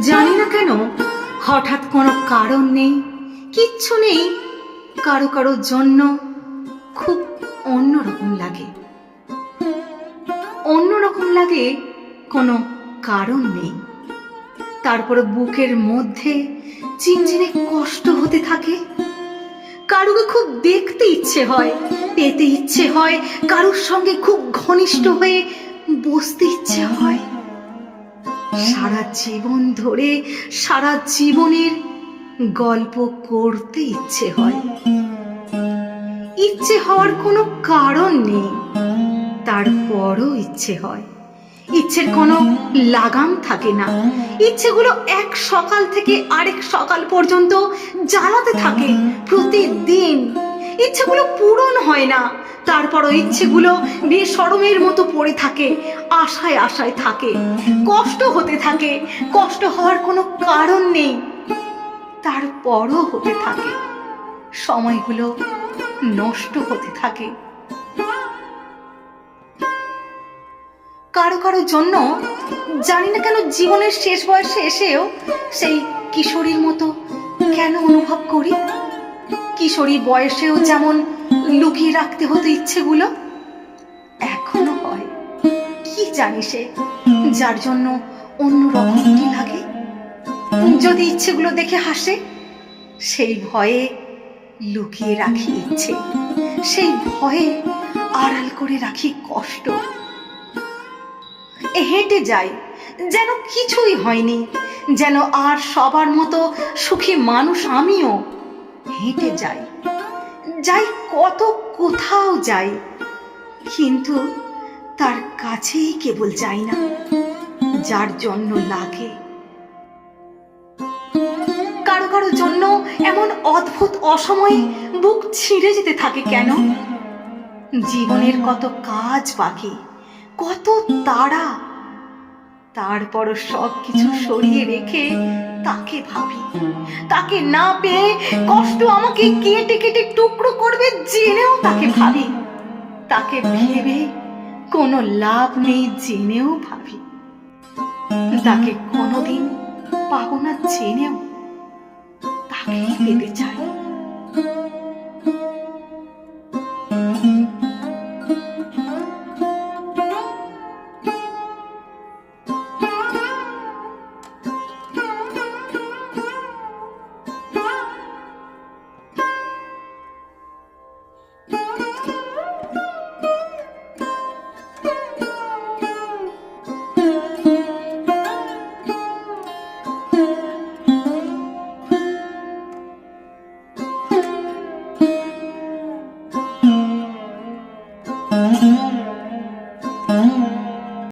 জানি না কেন, হঠাৎ কোনো কারণ নেই, কিচ্ছু নেই। কারও কারোর জন্য খুব অন্যরকম লাগে। অন্যরকম লাগে কোনো কারণ নেই। তারপরে বুকের মধ্যে চিনচিনে কষ্ট হতে থাকে। কারুকে খুব দেখতে ইচ্ছে হয়, পেতে ইচ্ছে হয়, কারুর সঙ্গে খুব ঘনিষ্ঠ হয়ে বসতে ইচ্ছে হয়। সারা জীবন ধরে, সারা জীবনের গল্প করতে ইচ্ছে হয়। ইচ্ছে হওয়ার কোনো কারণ নেই। তারপরও ইচ্ছে হয়। ইচ্ছের কোনো লাগাম থাকে না। ইচ্ছেগুলো এক সকাল থেকে আরেক সকাল পর্যন্ত জ্বালাতে থাকে প্রতিদিন। ইচ্ছেগুলো পূরণ হয় না। তারপরও ইচ্ছেগুলো বেসরমের মতো পড়ে থাকে, আশায় আশায় থাকে, কষ্ট হতে থাকে, কষ্ট হওয়ার কোনো কারণ নেই। তারপরও হতে থাকে, সময়গুলো নষ্ট হতে থাকে। কারও কারও জন্য, জানি না কেন জীবনের শেষ বয়সে এসেও সেই কিশোরীর মতো কেন অনুভব করি? কিশোরী বয়সেও যেমন লুকিয়ে রাখতে হতো ইচ্ছেগুলো, এখনও হয়। কি জানি সে, যার জন্য অন্য রকমটি লাগে? যদি ইচ্ছেগুলো দেখে হাসে, সেই ভয়ে লুকিয়ে রাখি ইচ্ছে। সেই ভয়ে আড়াল করে রাখি কষ্ট। হেঁটে যাই, যেন কিছুই হয়নি, যেন আর সবার মতো সুখী মানুষ আমিও হেঁটে যাই। যাই কত কোথাও যাই, কিন্তু তার কাছেই কেবল যাই না, যার জন্য লাগে। কারও কারও জন্য এমন অদ্ভুত অসময়ে বুক ছিঁড়ে যেতে থাকে কেন? জীবনের কত কাজ বাকি, কত তাড়া তারপরও সব কিছু সরিয়ে রেখে তাকে ভাবি। তাকে না পেয়ে কষ্ট আমাকে কেটে কেটে টুকরো করবে জেনেও তাকে ভাবি। তাকে ভেবে কোনো লাভ নেই জেনেও ভাবি। তাকে কোনোদিন পাবো না জেনেও। তাকেই পেতে চাই।